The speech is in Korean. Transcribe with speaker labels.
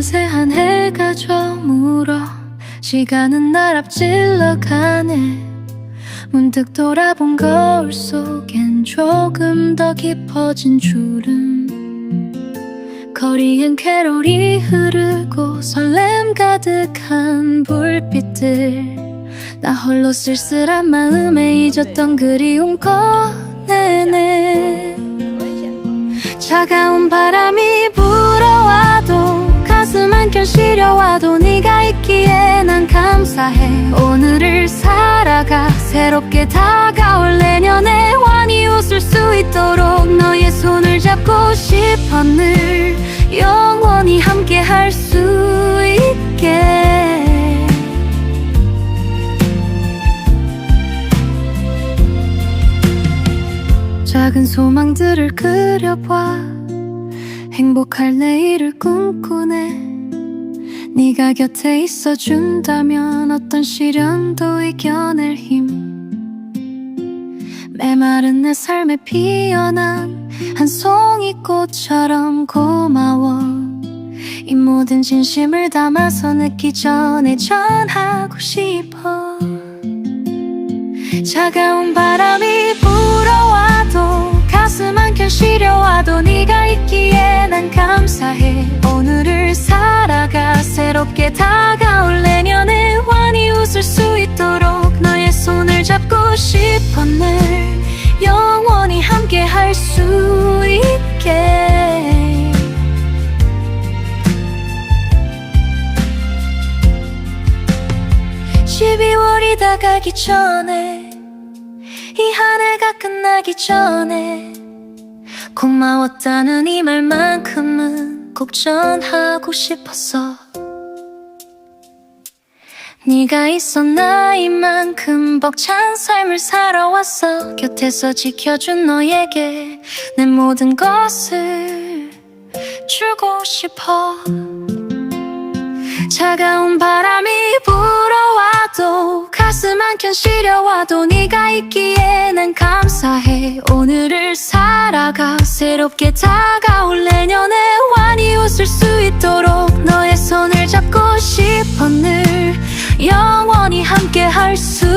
Speaker 1: 내가 저물어 시간은 날 앞질러 가네. 문득 돌아본 거울 속엔 조금 더 깊어진 주름. 거리엔 쾌롤이 흐르고 설렘 가득한 불빛들. 나 홀로 쓸쓸한 마음에 잊었던 그리움 꺼내네. 차가운 바람이 한켠 시려와도 네가 있기에 난 감사해. 오늘을 살아가 새롭게 다가올 내년에 환히 웃을 수 있도록 너의 손을 잡고 싶어 늘 영원히 함께 할 수 있게. 작은 소망들을 그려봐. 행복할 내일을 꿈꾸네 네가 곁에 있어준다면 어떤 시련도 이겨낼 힘. 메마른 내 삶에 피어난 한 송이 꽃처럼 고마워. 이 모든 진심을 담아서 늦기 전에 전하고 싶어. 차가운 바람이 불어와도 가슴 한켠 시려와도 새롭게 다가올 내년에 환히 웃을 수 있도록 너의 손을 잡고 싶어 늘 영원히 함께 할 수 있게. (12월이) 다 가기 전에 이 한 해가 끝나기 전에 고마웠다는 이 말만큼은 꼭 전하고 싶었어 네가 있어 나 이만큼 벅찬 삶을 살아왔어. 곁에서 지켜준 너에게 내 모든 것을 주고 싶어. 차가운 바람이 불어와도 가슴 한켠 시려와도 네가 있기에 난 감사해. 오늘을 살아가 새롭게 다가올 내년에 환히 웃을 수 있도록 너의 손을 잡고 영원히 함께 할수